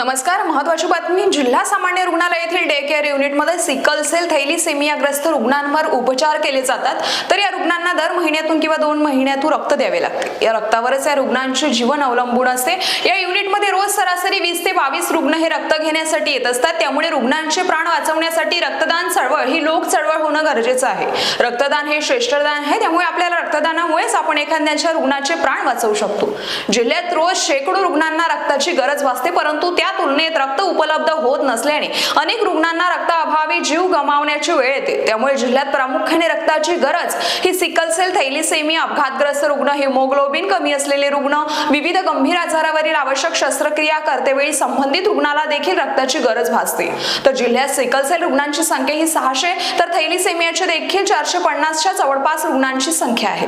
नमस्कार महत्वाची बातमी. जिल्हा सामान्य रुग्णालय येथील डे केअर युनिटमध्ये सिकल सेल सेमियाग्रस्त रुग्णांवर उपचार केले जातात. तर या रुग्णांना दर महिन्यातून किंवा दोन महिन्यातून रक्त द्यावे लागते. या रक्तावरच या रुग्णांचे जीवन अवलंबून असते. या युनिटमध्ये रोज सरासरी वीस ते बावीस रुग्ण हे रक्त घेण्यासाठी येत असतात. त्यामुळे रुग्णांचे प्राण वाचवण्यासाठी रक्तदान चळवळ ही लोक चळवळ होणं गरजेचं आहे. रक्तदान हे श्रेष्ठदान आहे. त्यामुळे आपल्याला रक्तदानामुळेच आपण एखाद्याच्या रुग्णाचे प्राण वाचवू शकतो. जिल्ह्यात रोज शेकडो रुग्णांना रक्ताची गरज भासते परंतु त्या तुलनेत रक्त उपलब्ध होत नसल्याने अनेक रुग्णांना रक्ताअभावी जीव गमावण्याची वेळ येते. त्यामुळे जिल्ह्यात प्रामुख्याने रक्ताची गरज ही सिकल सेल थैलिसेमिया अपघातग्रस्त रुग्ण हिमोग्लोबिन कमी असलेले रुग्ण विविध गंभीर आजारावरील आवश्यक शस्त्रक्रिया करतेवेळी संबंधित रुग्णाला देखील रक्ताची गरज भासते. तर जिल्ह्यात सिकलसेल रुग्णांची संख्या ही सहाशे तर थैलिसेमियाची देखील चारशे पन्नासच्या जवळपास रुग्णांची संख्या आहे.